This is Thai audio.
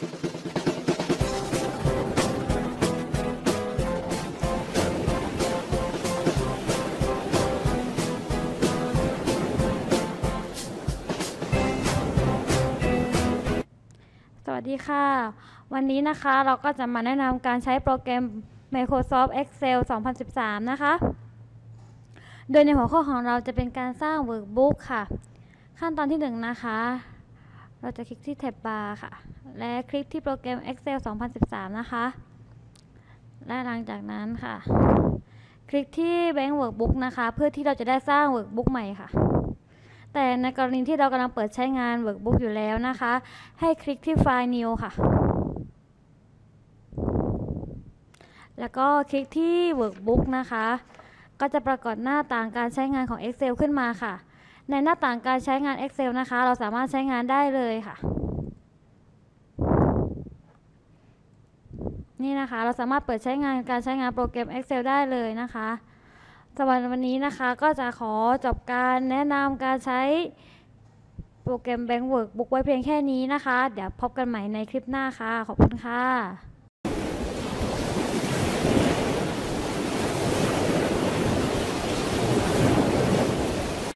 สวัสดีค่ะ วันนี้นะคะเราก็จะมาแนะนำการใช้โปรแกรม Microsoft Excel 2013 นะคะ โดยในหัวข้อของเราจะเป็นการสร้าง Workbook ค่ะ ขั้นตอนที่ 1นงนะคะ เราจะคลิกที่แท็บบาร์ค่ะ และคลิกที่โปรแกรม Excel 2013 นะคะ และหลังจากนั้นค่ะ คลิกที่ Bank Workbook นะคะ เพื่อที่เราจะได้สร้าง Workbook ใหม่ค่ะ แต่ในกรณีที่เรากำลังเปิดใช้งาน Workbook อยู่แล้วนะคะ ให้คลิกที่ไฟล์ New ค่ะ แล้วก็คลิกที่ Workbook นะคะ ก็จะปรากฏหน้าต่างการใช้งานของ Excel ขึ้นมาค่ะ ในหน้าต่างการใช้งาน Excel นะคะ เราสามารถใช้งานได้เลยค่ะ นี่นะคะ เราสามารถเปิดใช้งานการใช้งานโปรแกรม Excel ได้เลยนะคะสำหรับวันนี้นะคะก็จะขอจบการแนะนำการใช้โปรแกรม Bank Workbook ไว้เพียงแค่นี้นะคะ เดี๋ยวพบกันใหม่ในคลิปหน้าค่ะ ขอบคุณค่ะ